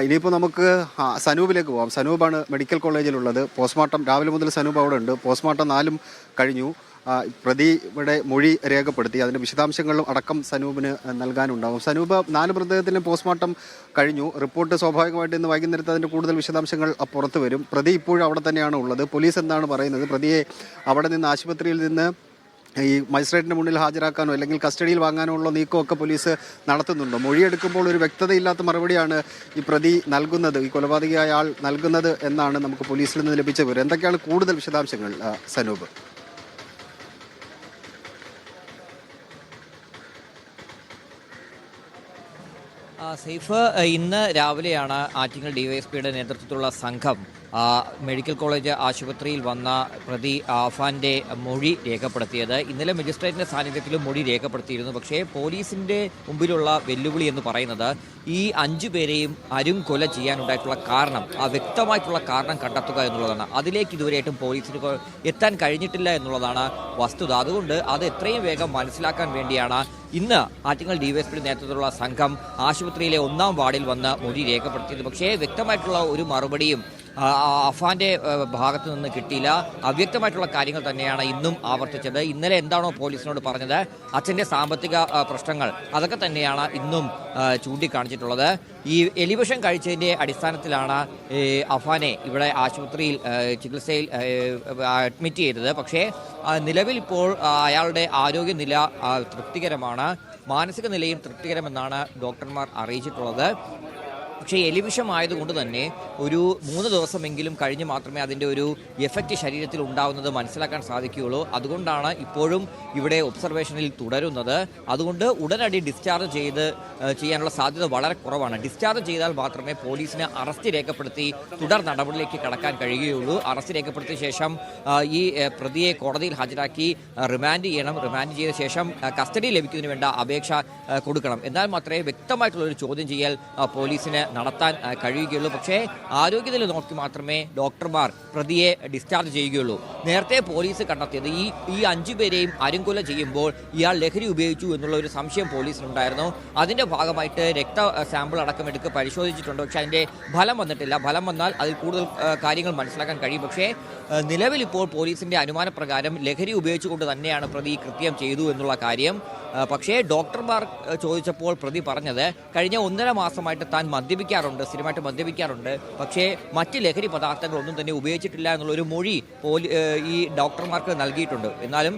ഇനിയിപ്പോൾ നമുക്ക് സനൂപിലേക്ക് പോകാം സനൂപാണ് മെഡിക്കൽ കോളേജിലുള്ളത്. പോസ്റ്റ്മോർട്ടം രാവിലെ മുതൽ സനൂപ് അവിടെ ഉണ്ട്. പോസ്റ്റ്മോർട്ടം നാലും കഴിഞ്ഞു. പ്രതിയുടെ മൊഴി രേഖപ്പെടുത്തി. അതിന്റെ വിശദാംശങ്ങളും അടക്കം സനൂപിന് നൽകാനുണ്ടാകും സനൂപ് നാല് മൃതദേഹത്തിന്റെ പോസ്റ്റ്മോർട്ടം കഴിഞ്ഞു. റിപ്പോർട്ട് സ്വാഭാവികമായിട്ട് ഇന്ന് വൈകുന്നേരത്ത് അതിന്റെ കൂടുതൽ വിശദാംശങ്ങൾ പുറത്തു വരും. പ്രതി ഇപ്പോഴും അവിടെ തന്നെയാണ് ഉള്ളത്. പോലീസ് എന്താണ് പറയുന്നത്? പ്രതിയെ അവിടെ നിന്ന് ആശുപത്രിയിൽ നിന്ന് ഈ മജിസ്ട്രേറ്റിന് മുന്നിൽ ഹാജരാക്കാനോ അല്ലെങ്കിൽ കസ്റ്റഡിയിൽ വാങ്ങാനോ ഉള്ള നീക്കമൊക്കെ പോലീസ് നടത്തുന്നുണ്ടോ? മൊഴിയെടുക്കുമ്പോൾ ഒരു വ്യക്തതയില്ലാത്ത മറുപടിയാണ് ഈ പ്രതി നൽകുന്നത്. ഈ കൊലപാതകയായ ആൾ നൽകുന്നത് എന്നാണ് നമുക്ക് പോലീസിൽ നിന്ന് ലഭിച്ച വിവരം. എന്തൊക്കെയാണ് കൂടുതൽ വിശദാംശങ്ങൾ സനൂപ്? ആ, ഇന്ന് രാവിലെയാണ് ആറ്റിങ്ങൽ ഡിവൈഎസ്പിയുടെ നേതൃത്വത്തിലുള്ള സംഘം മെഡിക്കൽ കോളേജ് ആശുപത്രിയിൽ വന്ന പ്രതി ആഫാന്റെ മൊഴി രേഖപ്പെടുത്തിയത്. ഇന്നലെ മജിസ്ട്രേറ്റിന്റെ സാന്നിധ്യത്തിലും മൊഴി രേഖപ്പെടുത്തിയിരുന്നു. പക്ഷേ പോലീസിന്റെ മുമ്പിലുള്ള വെല്ലുവിളി എന്ന് പറയുന്നത് ഈ അഞ്ചു പേരെയും അരും കൊല ചെയ്യാനുണ്ടായിട്ടുള്ള കാരണം ആ വ്യക്തമായിട്ടുള്ള കാരണം കണ്ടെത്തുക എന്നുള്ളതാണ്. അതിലേക്ക് ഇതുവരെയായിട്ടും പോലീസിന് എത്താൻ കഴിഞ്ഞിട്ടില്ല എന്നുള്ളതാണ് വസ്തുത. അതുകൊണ്ട് അത് എത്രയും വേഗം മനസ്സിലാക്കാൻ വേണ്ടിയാണ് ഇന്ന് ആറ്റിങ്ങൽ ഡിവൈഎസ്പിയുടെ നേതൃത്വത്തിലുള്ള സംഘം ആശുപത്രിയിലെ ഒന്നാം വാർഡിൽ വന്ന് മൊഴി രേഖപ്പെടുത്തിയത്. പക്ഷേ വ്യക്തമായിട്ടുള്ള ഒരു മറുപടിയും അഫാന്റെ ഭാഗത്തു നിന്ന് കിട്ടിയില്ല. അവ്യക്തമായിട്ടുള്ള കാര്യങ്ങൾ തന്നെയാണ് ഇന്നും ആവർത്തിച്ചത്. ഇന്നലെ എന്താണോ പോലീസിനോട് പറഞ്ഞത്? അച്ഛന്റെ സാമ്പത്തിക പ്രശ്നങ്ങൾ. അതൊക്കെ തന്നെയാണ് ഇന്നും ചൂണ്ടിക്കാണിച്ചിട്ടുള്ളത്. ഈ എലിവിഷൻ കഴിച്ചതിന്റെ അടിസ്ഥാനത്തിലാണ് അഫാനെ ഇവിടെ ആശുപത്രിയിൽ ചികിത്സയിൽ അഡ്മിറ്റ് ചെയ്തത്. പക്ഷേ നിലവിൽ ഇപ്പോൾ അയാളുടെ ആരോഗ്യനില തൃപ്തികരമാണ്. മാനസിക നിലയും തൃപ്തികരമെന്നാണ് ഡോക്ടർമാർ അറിയിച്ചിട്ടുള്ളത്. പക്ഷേ എലിവിഷമായതുകൊണ്ട് തന്നെ ഒരു മൂന്ന് ദിവസമെങ്കിലും കഴിഞ്ഞ് മാത്രമേ അതിന്റെ ഒരു എഫക്റ്റ് ശരീരത്തിൽ ഉണ്ടാവുന്നത് മനസ്സിലാക്കാൻ സാധിക്കുകയുള്ളൂ. അതുകൊണ്ടാണ് ഇപ്പോഴും ഇവിടെ ഒബ്സർവേഷനിൽ തുടരുന്നത്. അതുകൊണ്ട് ഉടനടി ഡിസ്ചാർജ് ചെയ്ത് ചെയ്യാനുള്ള സാധ്യത വളരെ കുറവാണ്. ഡിസ്ചാർജ് ചെയ്താൽ മാത്രമേ പോലീസിന് അറസ്റ്റ് രേഖപ്പെടുത്തി തുടർ നടപടിയിലേക്ക് കടക്കാൻ കഴിയുകയുള്ളൂ. അറസ്റ്റ് രേഖപ്പെടുത്തിയ ശേഷം ഈ പ്രതിയെ കോടതിയിൽ ഹാജരാക്കി റിമാൻഡ് ചെയ്യണം. റിമാൻഡ് ചെയ്ത ശേഷം കസ്റ്റഡി ലഭിക്കുന്നതിന് വേണ്ട അപേക്ഷ കൊടുക്കണം. എന്നാൽ മാത്രമേ വ്യക്തമായിട്ടുള്ള ഒരു ചോദ്യം ചെയ്യൽ ആ, പോലീസിന് നടത്താൻ കഴിയുകയുള്ളൂ. പക്ഷേ ആരോഗ്യനില നോക്കി മാത്രമേ ഡോക്ടർമാർ പ്രതിയെ ഡിസ്ചാർജ് ചെയ്യുകയുള്ളൂ. നേരത്തെ പോലീസ് കണ്ടെത്തിയത് ഈ ഈ അഞ്ചു പേരെയും അരുങ്കൊല ചെയ്യുമ്പോൾ ഇയാൾ ലഹരി ഉപയോഗിച്ചു എന്നുള്ള ഒരു സംശയം പോലീസിനുണ്ടായിരുന്നു. അതിന്റെ ഭാഗമായിട്ട് രക്ത സാമ്പിൾ അടക്കം എടുക്ക് പരിശോധിച്ചിട്ടുണ്ട്. പക്ഷേ അതിന്റെ ഫലം വന്നിട്ടില്ല. ഫലം വന്നാൽ അതിൽ കൂടുതൽ കാര്യങ്ങൾ മനസ്സിലാക്കാൻ കഴിയും. പക്ഷേ നിലവിൽ ഇപ്പോൾ പോലീസിന്റെ അനുമാനപ്രകാരം ലഹരി ഉപയോഗിച്ചുകൊണ്ട് തന്നെയാണ് പ്രതി കൃത്യം ചെയ്തു എന്നുള്ള കാര്യം പക്ഷേ ഡോക്ടർമാർ ചോദിച്ചപ്പോൾ പ്രതി പറഞ്ഞത് കഴിഞ്ഞ ഒന്നര മാസമായിട്ട് താൻ മദ്യപിക്കാറുണ്ട് സ്ഥിരമായിട്ട് മദ്യപിക്കാറുണ്ട്. പക്ഷേ മറ്റ് ലഹരി പദാർത്ഥങ്ങളൊന്നും തന്നെ ഉപയോഗിച്ചിട്ടില്ല എന്നുള്ളൊരു മൊഴി പോലീ ഈ ഡോക്ടർമാർക്ക് നൽകിയിട്ടുണ്ട്. എന്നാലും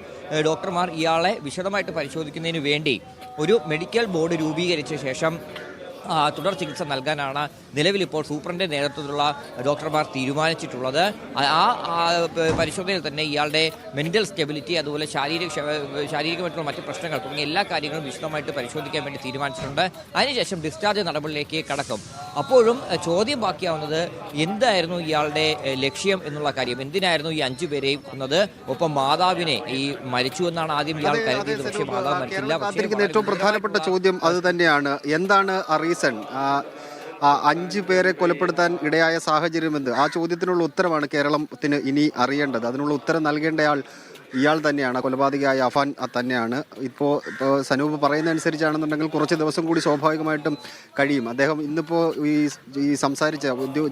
ഡോക്ടർമാർ ഇയാളെ വിശദമായിട്ട് പരിശോധിക്കുന്നതിന് വേണ്ടി ഒരു മെഡിക്കൽ ബോർഡ് രൂപീകരിച്ച ശേഷം തുടർ ചികിത്സ നൽകാനാണ് നിലവിൽ ഇപ്പോൾ സൂപ്രണ്ടിന്റെ നേതൃത്വത്തിലുള്ള ഡോക്ടർമാർ തീരുമാനിച്ചിട്ടുള്ളത്. ആ- പരിശോധനയിൽ തന്നെ ഇയാളുടെ മെന്റൽ സ്റ്റെബിലിറ്റി അതുപോലെ ശാരീരിക ശാരീരികമായിട്ടുള്ള മറ്റ് പ്രശ്നങ്ങൾ തുടങ്ങിയ എല്ലാ കാര്യങ്ങളും വിശദമായിട്ട് പരിശോധിക്കാൻ വേണ്ടി തീരുമാനിച്ചിട്ടുണ്ട്. അതിനുശേഷം ഡിസ്ചാർജ് നടപടിയിലേക്ക് കടക്കും. അപ്പോഴും ചോദ്യം ബാക്കിയാവുന്നത് എന്തായിരുന്നു ഇയാളുടെ ലക്ഷ്യം എന്നുള്ള കാര്യം? എന്തിനായിരുന്നു ഈ അഞ്ചു പേരെയും കൊന്നത്? ഒപ്പം മാതാവിനെ ഈ മരിച്ചു എന്നാണ് ആദ്യം ഇയാൾ കരുതിയത്. പക്ഷേ. മാതാവ് മരിച്ചില്ല. ഏറ്റവും പ്രധാനപ്പെട്ട ചോദ്യം അത് തന്നെയാണ്. എന്താണ് റീസൺ? അഞ്ച് പേരെ കൊലപ്പെടുത്താൻ ഇടയായ സാഹചര്യം എന്ത്? ആ ചോദ്യത്തിനുള്ള ഉത്തരമാണ് കേരളത്തിന് ഇനി അറിയേണ്ടത്. അതിനുള്ള ഉത്തരം നൽകേണ്ടയാൾ ഇയാൾ തന്നെയാണ്. കൊലപാതകയായ അഫാൻ തന്നെയാണ്. ഇപ്പോൾ ഇപ്പോൾ സനൂപ് പറയുന്ന അനുസരിച്ചാണെന്നുണ്ടെങ്കിൽ കുറച്ച് ദിവസം കൂടി സ്വാഭാവികമായിട്ടും കഴിയും. അദ്ദേഹം ഇന്നിപ്പോൾ ഈ ഈ സംസാരിച്ച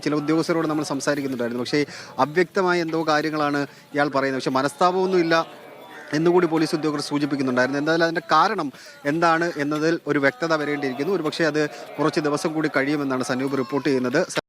ചില ഉദ്യോഗസ്ഥരോട് നമ്മൾ സംസാരിക്കുന്നുണ്ടായിരുന്നു. പക്ഷേ അവ്യക്തമായ എന്തോ കാര്യങ്ങളാണ് ഇയാൾ പറയുന്നത്. പക്ഷേ മനസ്താപമൊന്നുമില്ല. എന്നുകൂടി പോലീസ് ഉദ്യോഗസ്ഥർ സൂചിപ്പിക്കുന്നുണ്ടായിരുന്നു. എന്തായാലും അതിന്റെ കാരണം എന്താണ് എന്നതിൽ ഒരു വ്യക്തത വരേണ്ടിയിരിക്കുന്നു. ഒരുപക്ഷെ അത് കുറച്ച് ദിവസം കൂടി കഴിയുമെന്നാണ് സനൂപ് റിപ്പോർട്ട് ചെയ്യുന്നത്.